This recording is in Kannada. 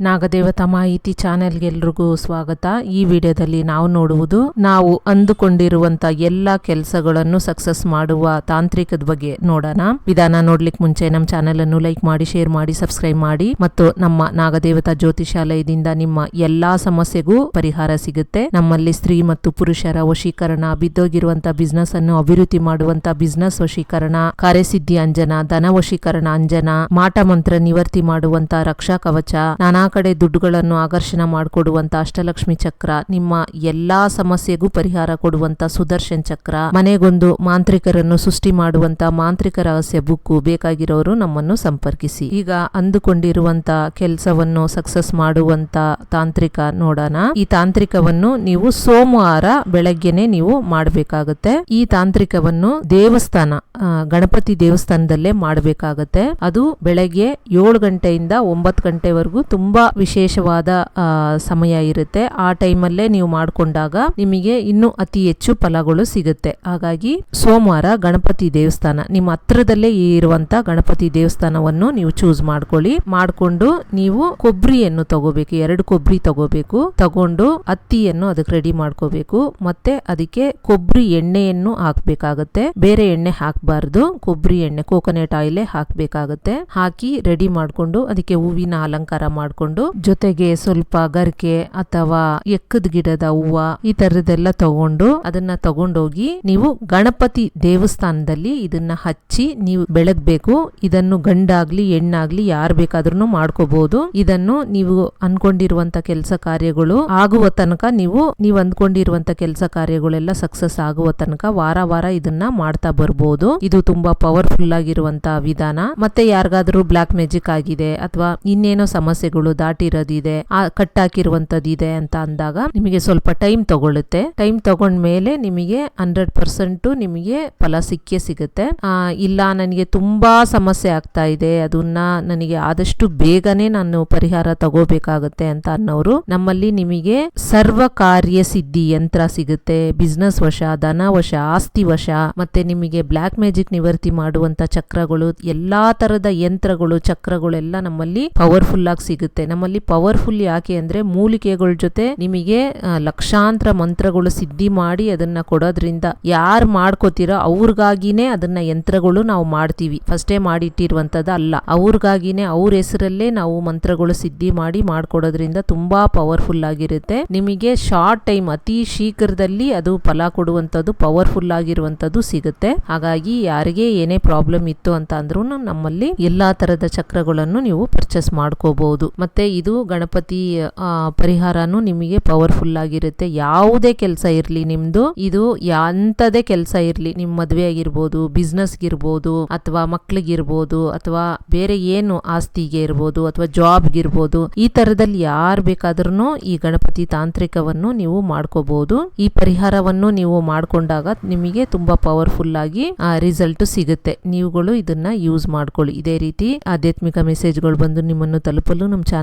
ನಾಗದೇವತಾ ಮಾಹಿತಿ ಚಾನೆಲ್ಗೆ ಎಲ್ರಿಗೂ ಸ್ವಾಗತ. ಈ ವಿಡಿಯೋದಲ್ಲಿ ನಾವು ನೋಡುವುದು, ನಾವು ಅಂದುಕೊಂಡಿರುವಂತ ಎಲ್ಲ ಕೆಲಸಗಳನ್ನು ಸಕ್ಸಸ್ ಮಾಡುವ ತಾಂತ್ರಿಕದ ಬಗ್ಗೆ ನೋಡೋಣ. ವಿಧಾನ ನೋಡ್ಲಿಕ್ಕೆ ಮುಂಚೆ ನಮ್ಮ ಚಾನೆಲ್ ಅನ್ನು ಲೈಕ್ ಮಾಡಿ, ಶೇರ್ ಮಾಡಿ, ಸಬ್ಸ್ಕ್ರೈಬ್ ಮಾಡಿ ಮತ್ತು ನಮ್ಮ ನಾಗದೇವತಾ ಜ್ಯೋತಿಷಾಲಯದಿಂದ ನಿಮ್ಮ ಎಲ್ಲಾ ಸಮಸ್ಯೆಗೂ ಪರಿಹಾರ ಸಿಗುತ್ತೆ. ನಮ್ಮಲ್ಲಿ ಸ್ತ್ರೀ ಮತ್ತು ಪುರುಷರ ವಶೀಕರಣ, ಬಿದ್ದೋಗಿರುವಂತ ಬಿಸ್ನೆಸ್ ಅನ್ನು ಅಭಿವೃದ್ಧಿ ಮಾಡುವಂತ ಬಿಸ್ನೆಸ್ ವಶೀಕರಣ, ಕಾರ್ಯಸಿದ್ಧಿ ಅಂಜನ, ಧನ ವಶೀಕರಣ ಅಂಜನ, ಮಾಟ ಮಂತ್ರ ನಿವರ್ತಿ ಮಾಡುವಂತ ರಕ್ಷಾ ಕವಚ, ನಾನಾ ಕಡೆ ದುಡ್ಡುಗಳನ್ನು ಆಕರ್ಷಣ ಮಾಡಿಕೊಡುವಂಥ ಅಷ್ಟಲಕ್ಷ್ಮಿ ಚಕ್ರ, ನಿಮ್ಮ ಎಲ್ಲಾ ಸಮಸ್ಯೆಗೂ ಪರಿಹಾರ ಕೊಡುವಂತ ಸುದರ್ಶನ್ ಚಕ್ರ, ಮನೆಗೊಂದು ಮಾಂತ್ರಿಕರನ್ನು ಸೃಷ್ಟಿ ಮಾಡುವಂತ ಮಾಂತ್ರಿಕ ರಹಸ್ಯ ಬುಕ್ಕು ಬೇಕಾಗಿರೋರು ನಮ್ಮನ್ನು ಸಂಪರ್ಕಿಸಿ. ಈಗ ಅಂದುಕೊಂಡಿರುವಂತ ಕೆಲಸವನ್ನು ಸಕ್ಸಸ್ ಮಾಡುವಂತ ತಾಂತ್ರಿಕ ನೋಡೋಣ. ಈ ತಾಂತ್ರಿಕವನ್ನು ನೀವು ಸೋಮವಾರ ಬೆಳಗ್ಗೆನೆ ನೀವು ಮಾಡಬೇಕಾಗುತ್ತೆ. ಈ ತಾಂತ್ರಿಕವನ್ನು ದೇವಸ್ಥಾನ ಗಣಪತಿ ದೇವಸ್ಥಾನದಲ್ಲೇ ಮಾಡಬೇಕಾಗತ್ತೆ. ಅದು ಬೆಳಗ್ಗೆ ಏಳು ಗಂಟೆಯಿಂದ ಒಂಬತ್ತು ಗಂಟೆವರೆಗೂ ತುಂಬಾ ವಿಶೇಷವಾದ ಸಮಯ ಇರುತ್ತೆ. ಆ ಟೈಮಲ್ಲೇ ನೀವು ಮಾಡಿಕೊಂಡಾಗ ನಿಮಗೆ ಇನ್ನೂ ಅತಿ ಹೆಚ್ಚು ಫಲಗಳು ಸಿಗುತ್ತೆ. ಹಾಗಾಗಿ ಸೋಮವಾರ ಗಣಪತಿ ದೇವಸ್ಥಾನ, ನಿಮ್ಮ ಹತ್ರದಲ್ಲೇ ಇರುವಂತ ಗಣಪತಿ ದೇವಸ್ಥಾನವನ್ನು ನೀವು ಚೂಸ್ ಮಾಡ್ಕೊಳ್ಳಿ. ಮಾಡ್ಕೊಂಡು ನೀವು ಕೊಬ್ಬರಿಯನ್ನು ತಗೋಬೇಕು, ಎರಡು ಕೊಬ್ಬರಿ ತಗೋಬೇಕು. ತಗೊಂಡು ಹತ್ತಿಯನ್ನು ಅದಕ್ಕೆ ರೆಡಿ ಮಾಡ್ಕೋಬೇಕು. ಮತ್ತೆ ಅದಕ್ಕೆ ಕೊಬ್ಬರಿ ಎಣ್ಣೆಯನ್ನು ಹಾಕ್ಬೇಕಾಗತ್ತೆ. ಬೇರೆ ಎಣ್ಣೆ ಹಾಕಬಾರ್ದು. ಕೊಬ್ಬರಿ ಎಣ್ಣೆ ಕೋಕೋನಟ್ ಆಯಿಲೇ ಹಾಕಬೇಕಾಗುತ್ತೆ. ಹಾಕಿ ರೆಡಿ ಮಾಡ್ಕೊಂಡು ಅದಕ್ಕೆ ಹೂವಿನ ಅಲಂಕಾರ ಮಾಡ್ಕೊಂಡು ಜೊತೆಗೆ ಸ್ವಲ್ಪ ಗರ್ಕೆ ಅಥವಾ ಎಕ್ಕದ ಗಿಡದ ಹೂವ ಈ ತರದೆಲ್ಲ ತಗೊಂಡು ಅದನ್ನ ತಗೊಂಡೋಗಿ ನೀವು ಗಣಪತಿ ದೇವಸ್ಥಾನದಲ್ಲಿ ಇದನ್ನ ಹಚ್ಚಿ ನೀವು ಬೆಳಗ್ಬೇಕು ಇದನ್ನು ಗಂಡಾಗ್ಲಿ, ಹೆಣ್ಣಾಗ್ಲಿ ಯಾರು ಬೇಕಾದ್ರೂ ಮಾಡ್ಕೋಬಹುದು ಇದನ್ನು ನೀವು ಅನ್ಕೊಂಡಿರುವಂತ ಕೆಲಸ ಕಾರ್ಯಗಳು ಆಗುವ ತನಕ ನೀವು ನೀವು ಅಂದ್ಕೊಂಡಿರುವಂತ ಕೆಲಸ ಕಾರ್ಯಗಳೆಲ್ಲ ಸಕ್ಸಸ್ ಆಗುವ ತನಕ ವಾರ ವಾರ ಇದನ್ನ ಮಾಡ್ತಾ ಬರ್ಬೋದು. ಇದು ತುಂಬಾ ಪವರ್ಫುಲ್ ಆಗಿರುವಂತ ವಿಧಾನ. ಮತ್ತೆ ಯಾರಿಗಾದ್ರೂ ಬ್ಲಾಕ್ ಮ್ಯಾಜಿಕ್ ಆಗಿದೆ ಅಥವಾ ಇನ್ನೇನೋ ಸಮಸ್ಯೆಗಳು ದಾಟಿರೋದಿದೆ, ಆ ಕಟ್ಟಾಕಿರುವಂತದ್ದು ಇದೆ ಅಂತ ಅಂದಾಗ ನಿಮಗೆ ಸ್ವಲ್ಪ ಟೈಮ್ ತಗೊಳ್ಳುತ್ತೆ ಟೈಮ್ ತಗೊಂಡ್ಮೇಲೆ ನಿಮಗೆ ಹಂಡ್ರೆಡ್ ಪರ್ಸೆಂಟ್ ನಿಮಗೆ ಫಲ ಸಿಕ್ಕೇ ಸಿಗುತ್ತೆ. ಇಲ್ಲ, ನನಗೆ ತುಂಬಾ ಸಮಸ್ಯೆ ಆಗ್ತಾ ಇದೆ, ಅದನ್ನ ನನಗೆ ಆದಷ್ಟು ಬೇಗನೆ ನಾನು ಪರಿಹಾರ ತಗೋಬೇಕಾಗುತ್ತೆ ಅಂತ ಅನ್ನೋರು ನಮ್ಮಲ್ಲಿ ನಿಮಗೆ ಸರ್ವ ಕಾರ್ಯ ಸಿದ್ಧಿ ಯಂತ್ರ ಸಿಗುತ್ತೆ. ಬಿಸ್ನೆಸ್ ವಶ, ಧನ ವಶ, ಆಸ್ತಿ ವಶ, ಮತ್ತೆ ನಿಮಗೆ ಬ್ಲಾಕ್ ಮ್ಯಾಜಿಕ್ ನಿವರ್ತಿ ಮಾಡುವಂತ ಚಕ್ರಗಳು, ಎಲ್ಲಾ ತರದ ಯಂತ್ರಗಳು, ಚಕ್ರಗಳೆಲ್ಲ ನಮ್ಮಲ್ಲಿ ಪವರ್ಫುಲ್ ಆಗಿ ಸಿಗುತ್ತೆ. ನಮ್ಮಲ್ಲಿ ಪವರ್ಫುಲ್ ಯಾಕೆ ಅಂದ್ರೆ ಮೂಲಿಕೆಗಳ ಜೊತೆ ನಿಮಗೆ ಲಕ್ಷಾಂತರ ಮಂತ್ರಗಳು ಸಿದ್ಧಿ ಮಾಡಿ ಅದನ್ನ ಕೊಡೋದ್ರಿಂದ ಯಾರು ಮಾಡ್ಕೋತೀರೋ ಅವ್ರಿಗಾಗಿನೇ ಅದನ್ನ ಯಂತ್ರಗಳು ನಾವು ಮಾಡ್ತೀವಿ. ಫಸ್ಟೇ ಮಾಡಿಟ್ಟಿರುವಂತದ್ದು ಅಲ್ಲ. ಅವ್ರಿಗಾಗಿನೇ ಅವ್ರ ಹೆಸರಲ್ಲೇ ನಾವು ಮಂತ್ರಗಳು ಸಿದ್ಧಿ ಮಾಡಿ ಮಾಡ್ಕೊಡೋದ್ರಿಂದ ತುಂಬಾ ಪವರ್ಫುಲ್ ಆಗಿರುತ್ತೆ. ನಿಮಗೆ ಶಾರ್ಟ್ ಟೈಮ್ ಅತಿ ಶೀಘ್ರದಲ್ಲಿ ಅದು ಫಲ ಕೊಡುವಂತದ್ದು ಪವರ್ಫುಲ್ ಆಗಿರುವಂತದ್ದು ಸಿಗುತ್ತೆ. ಹಾಗಾಗಿ ಯಾರಿಗೆ ಏನೇ ಪ್ರಾಬ್ಲಮ್ ಇತ್ತು ಅಂತ ಅಂದ್ರೂ ನಮ್ಮಲ್ಲಿ ಎಲ್ಲಾ ತರದ ಚಕ್ರಗಳನ್ನು ನೀವು ಪರ್ಚೇಸ್ ಮಾಡ್ಕೋಬಹುದು ಮತ್ತೆ ಇದು ಗಣಪತಿ ಪರಿಹಾರನು ನಿಮಗೆ ಪವರ್ಫುಲ್ ಆಗಿರುತ್ತೆ. ಯಾವುದೇ ಕೆಲಸ ಇರಲಿ ನಿಮ್ದು. ಇದು ಎಂಥದೇ ಕೆಲಸ ಇರಲಿ. ನಿಮ್ಮ ಮದುವೆ ಆಗಿರ್ಬೋದು ಬಿಸ್ನೆಸ್ಗಿರ್ಬೋದು ಅಥವಾ ಮಕ್ಳಿಗಿರ್ಬೋದು, ಅಥವಾ ಬೇರೆ ಏನು ಆಸ್ತಿಗೆ ಇರ್ಬೋದು, ಅಥವಾ ಜಾಬ್ಗಿರ್ಬೋದು ಈ ತರದಲ್ಲಿ ಯಾರು ಬೇಕಾದ್ರೂ ಈ ಗಣಪತಿ ತಾಂತ್ರಿಕವನ್ನು ನೀವು ಮಾಡ್ಕೋಬಹುದು ಈ ಪರಿಹಾರವನ್ನು ನೀವು ಮಾಡ್ಕೊಂಡಾಗ ನಿಮಗೆ ತುಂಬಾ ಪವರ್ಫುಲ್ ಆಗಿ ರಿಸಲ್ಟ್ ಸಿಗುತ್ತೆ. ನೀವುಗಳು ಇದನ್ನ ಯೂಸ್ ಮಾಡ್ಕೊಳ್ಳಿ. ಇದೇ ರೀತಿ ಆಧ್ಯಾತ್ಮಿಕ ಮೆಸೇಜ್ಗಳು ಬಂದು ನಿಮ್ಮನ್ನು ತಲುಪಲು ನಮ್ಮ ಚಾನಲ್